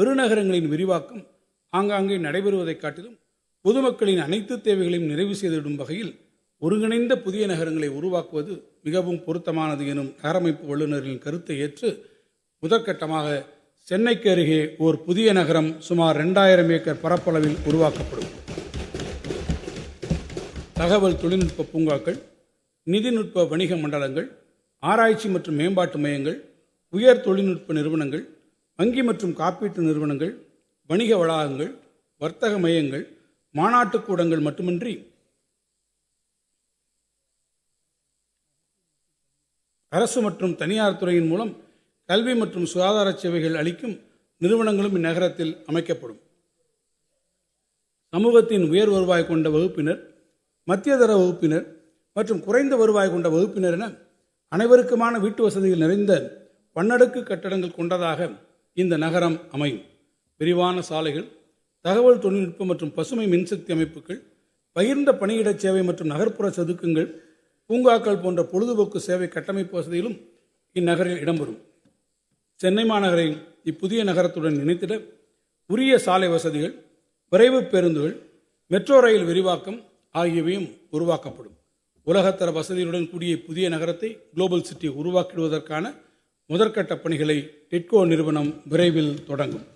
பெருநகரங்களின் விரிவாக்கம் ஆங்காங்கே நடைபெறுவதைக் காட்டிலும் பொதுமக்களின் அனைத்து தேவைகளையும் நிறைவு செய்திடும் வகையில் ஒருங்கிணைந்த புதிய நகரங்களை உருவாக்குவது மிகவும் பொருத்தமானது எனும் நகரமைப்பு வல்லுநர்களின் கருத்தை ஏற்று முதற்கட்டமாக சென்னைக்கு அருகே ஓர் புதிய நகரம் சுமார் ரெண்டாயிரம் ஏக்கர் பரப்பளவில் உருவாக்கப்படும். தகவல் தொழில்நுட்ப பூங்காக்கள் நிதிநுட்ப வணிக மண்டலங்கள் ஆராய்ச்சி மற்றும் மேம்பாட்டு மையங்கள் உயர் தொழில்நுட்ப நிறுவனங்கள் வங்கி மற்றும் காப்பீட்டு நிறுவனங்கள் வணிக வளாகங்கள் வர்த்தக மையங்கள் மாநாட்டுக் கூடங்கள் மட்டுமின்றி அரசு மற்றும் தனியார் துறையின் மூலம் கல்வி மற்றும் சுகாதார சேவைகள் அளிக்கும் நிறுவனங்களும் இந்நகரத்தில் அமைக்கப்படும். சமூகத்தின் உயர் வருவாய் கொண்ட வகுப்பினர் மத்தியதர வகுப்பினர் மற்றும் குறைந்த வருவாய் கொண்ட வகுப்பினர் என அனைவருக்குமான வீட்டு வசதிகள் நிறைந்த பன்னடுக்கு கட்டடங்கள் கொண்டதாக இந்த நகரம் அமையும். விரிவான சாலைகள் தகவல் தொழில்நுட்பம் மற்றும் பசுமை மின்சக்தி அமைப்புகள் பகிர்ந்த பணியிட சேவை மற்றும் நகர்ப்புற சதுக்கங்கள் பூங்காக்கள் போன்ற பொழுதுபோக்கு சேவை கட்டமைப்பு வசதிகளும் இந்நகரில் இடம்பெறும். சென்னை மாநகரை இப்புதிய நகரத்துடன் இணைத்திட உரிய சாலை வசதிகள் விரைவு பேருந்துகள் மெட்ரோ ரயில் விரிவாக்கம் ஆகியவையும் உருவாக்கப்படும். உலகத்தர வசதிகளுடன் கூடிய புதிய நகரத்தை குளோபல் சிட்டி உருவாக்கிடுவதற்கான முதற்கட்ட பணிகளை டிட்கோ நிறுவனம் விரைவில் தொடங்கும்.